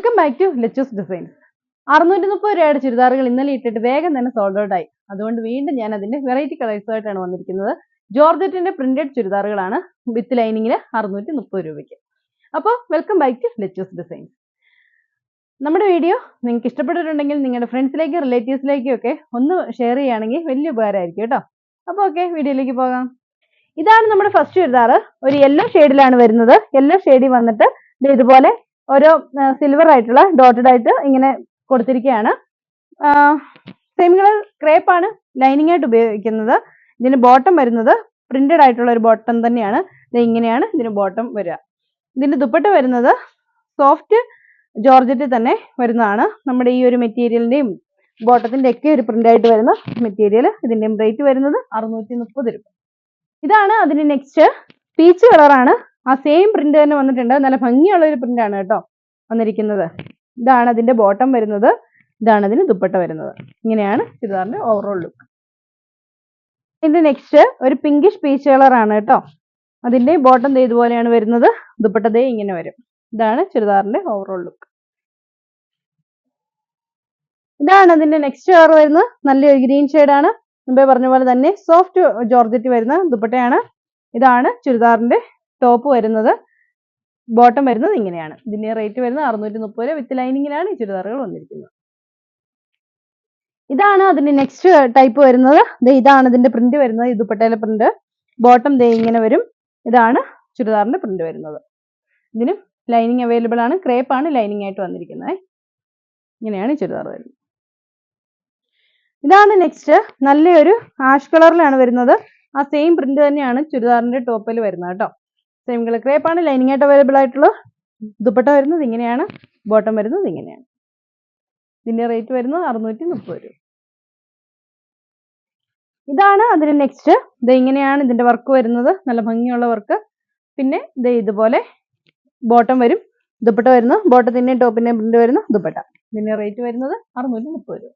Welcome back to Lechu's designs അറുന്നൂറ്റി മുപ്പത് രൂപയുടെ ചുരിദാറുകൾ ഇന്നലെ ഇട്ടിട്ട് വേഗം തന്നെ സോൾഡ് ഔട്ട് ആയി. അതുകൊണ്ട് വീണ്ടും ഞാൻ അതിന്റെ വെറൈറ്റി കളേഴ്സുമായിട്ടാണ് വന്നിരിക്കുന്നത്. ജോർജറ്റിന്റെ പ്രിന്റഡ് ചുരിദാറുകളാണ് വിത്ത് ലൈനിങ്ങിൽ അറുന്നൂറ്റി മുപ്പത് രൂപയ്ക്ക്. അപ്പോൾ welcome back to Lechu's designs നമ്മുടെ വീഡിയോ നിങ്ങൾക്ക് ഇഷ്ടപ്പെട്ടിട്ടുണ്ടെങ്കിൽ നിങ്ങളുടെ ഫ്രണ്ട്സിലേക്കും റിലേറ്റീവ്സിലേക്കും ഒക്കെ ഒന്ന് ഷെയർ ചെയ്യുകയാണെങ്കിൽ വലിയ ഉപകാരമായിരിക്കും കേട്ടോ. അപ്പോൾ ഓക്കെ വീഡിയോയിലേക്ക് പോകാം. ഇതാണ് നമ്മുടെ ഫസ്റ്റ് ചുരിദാർ ഒരു യെല്ലോ ഷെയ്ഡിലാണ് വരുന്നത്. യെല്ലോ ഷെയ്ഡിൽ വന്നിട്ട് ഇതുപോലെ ഓരോ സിൽവർ ആയിട്ടുള്ള ഡോട്ടഡ് ആയിട്ട് ഇങ്ങനെ കൊടുത്തിരിക്കുകയാണ് സെയിം കളർ ക്രേപ്പ് ആണ് ലൈനിങ് ആയിട്ട് ഉപയോഗിക്കുന്നത്. ഇതിന് ബോട്ടം വരുന്നത് പ്രിന്റഡ് ആയിട്ടുള്ള ഒരു ബോട്ടം തന്നെയാണ്. ഇത് ഇങ്ങനെയാണ് ഇതിന് ബോട്ടം വരിക. ഇതിന്റെ ദുപ്പട്ട വരുന്നത് സോഫ്റ്റ് ജോർജറ്റിൽ തന്നെ വരുന്നതാണ്. നമ്മുടെ ഈ ഒരു മെറ്റീരിയലിന്റെയും ബോട്ടത്തിന്റെ ഒക്കെ ഒരു പ്രിന്റ് ആയിട്ട് വരുന്ന മെറ്റീരിയൽ ഇതിന്റെയും റേറ്റ് വരുന്നത് അറുന്നൂറ്റി മുപ്പത് രൂപ. ഇതാണ് അതിന് നെക്സ്റ്റ് പീച്ച് കളറാണ് ആ സെയിം പ്രിന്റ് തന്നെ വന്നിട്ടുണ്ട്. നല്ല ഭംഗിയുള്ള ഒരു പ്രിന്റ് ആണ് കേട്ടോ വന്നിരിക്കുന്നത്. ഇതാണ് അതിന്റെ ബോട്ടം വരുന്നത്. ഇതാണ് അതിന് ദുപ്പട്ട വരുന്നത്. ഇങ്ങനെയാണ് ചുരിദാറിന്റെ ഓവറോൾ ലുക്ക് ഇതിന്റെ നെക്സ്റ്റ് ഒരു പിങ്കിഷ് പീച്ച് കളർ ആണ് കേട്ടോ. അതിന്റെ ബോട്ടം ദേ ഇതുപോലെയാണ് വരുന്നത്. ദുപ്പട്ട ദേ ഇങ്ങനെ വരും. ഇതാണ് ചുരിദാറിന്റെ ഓവറോൾ ലുക്ക് ഇതാണ് അതിന്റെ നെക്സ്റ്റ് കളർ വരുന്നത്. നല്ല ഗ്രീൻ ആണ്. മുമ്പേ പറഞ്ഞ പോലെ തന്നെ സോഫ്റ്റ് ജോർജറ്റ് വരുന്ന ദുപ്പട്ടയാണ്. ഇതാണ് ചുരിദാറിന്റെ ടോപ്പ് വരുന്നത് ബോട്ടം വരുന്നത് ഇങ്ങനെയാണ്. ഇതിന്റെ റേറ്റ് വരുന്നത് അറുന്നൂറ്റി മുപ്പത് രൂപ വിത്ത് ലൈനിങ്ങിലാണ് ഈ ചുരിദാറുകൾ വന്നിരിക്കുന്നത്. ഇതാണ് അതിന്റെ നെക്സ്റ്റ് ടൈപ്പ് വരുന്നത്. ഇതാണ് ഇതിന്റെ പ്രിന്റ് വരുന്നത്. ഇത് പട്ടേല പ്രിന്റ് ബോട്ടം ദേ ഇങ്ങനെ വരും. ഇതാണ് ചുരിദാറിന്റെ പ്രിന്റ് വരുന്നത്. ഇതിനും ലൈനിങ് അവൈലബിൾ ആണ്. ക്രേപ്പ് ആണ് ലൈനിങ് ആയിട്ട് വന്നിരിക്കുന്നത്. ഇങ്ങനെയാണ് ചുരിദാർ വരുന്നത്. ഇതാണ് നെക്സ്റ്റ് നല്ലൊരു ആഷ് കളറിലാണ് വരുന്നത്. ആ സെയിം പ്രിന്റ് തന്നെയാണ് ചുരിദാറിന്റെ ടോപ്പിൽ വരുന്നത് കേട്ടോ. സെയിം കളർ ക്രേപ്പ് ആണ് ലൈനിങ് ആയിട്ട് അവൈലബിൾ ആയിട്ടുള്ള ദുപ്പട്ട വരുന്നത് ഇങ്ങനെയാണ്. ബോട്ടം വരുന്നത് ഇങ്ങനെയാണ്. ഇതിന്റെ റേറ്റ് വരുന്നത് അറുന്നൂറ്റി മുപ്പത് രൂപ. ഇതാണ് അതിന് നെക്സ്റ്റ്. ഇത് ഇങ്ങനെയാണ് ഇതിന്റെ വർക്ക് വരുന്നത്. നല്ല ഭംഗിയുള്ള വർക്ക്. പിന്നെ ഇത് ഇതുപോലെ ബോട്ടം വരും. ദുപ്പട്ട വരുന്നു. ബോട്ടത്തിന്റെയും ടോപ്പിന്റെയും പ്രിന്റ് വരുന്ന ദുപ്പട്ട. ഇതിന്റെ റേറ്റ് വരുന്നത് അറുന്നൂറ്റി മുപ്പത് രൂപ.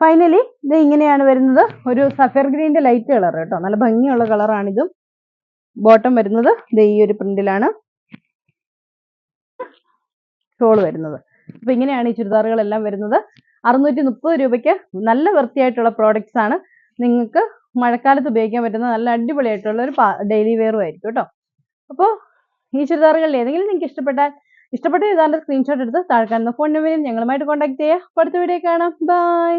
ഫൈനലി ഇത് ഇങ്ങനെയാണ് വരുന്നത്. ഒരു സഫയർ ഗ്രീനിന്റെ ലൈറ്റ് കളർ കേട്ടോ. നല്ല ഭംഗിയുള്ള കളറാണിതും. ബോട്ടം വരുന്നത് ഈ ഒരു പ്രിന്റിലാണ് ഷോൾ വരുന്നത്. അപ്പൊ ഇങ്ങനെയാണ് ഈ ചുരിദാറുകളെല്ലാം വരുന്നത്. അറുന്നൂറ്റി മുപ്പത് രൂപയ്ക്ക് നല്ല വൃത്തിയായിട്ടുള്ള പ്രോഡക്റ്റ്സ് ആണ്. നിങ്ങൾക്ക് മഴക്കാലത്ത് ഉപയോഗിക്കാൻ പറ്റുന്ന നല്ല അടിപൊളിയായിട്ടുള്ള ഒരു ഡെയിലി വെയറും ആയിരിക്കും കേട്ടോ. അപ്പോൾ ഈ ചുരിദാറുകളിൽ ഏതെങ്കിലും നിങ്ങൾക്ക് ഇഷ്ടപ്പെട്ടാൽ ഇഷ്ടപ്പെട്ട ചുരിദാറിന്റെ സ്ക്രീൻഷോട്ട് എടുത്ത് താഴെ ഫോൺ നമ്പറിൽ ഞങ്ങളുമായിട്ട് കോൺടാക്ട് ചെയ്യുക അടുത്ത വീഡിയോ കാണാം. ബൈ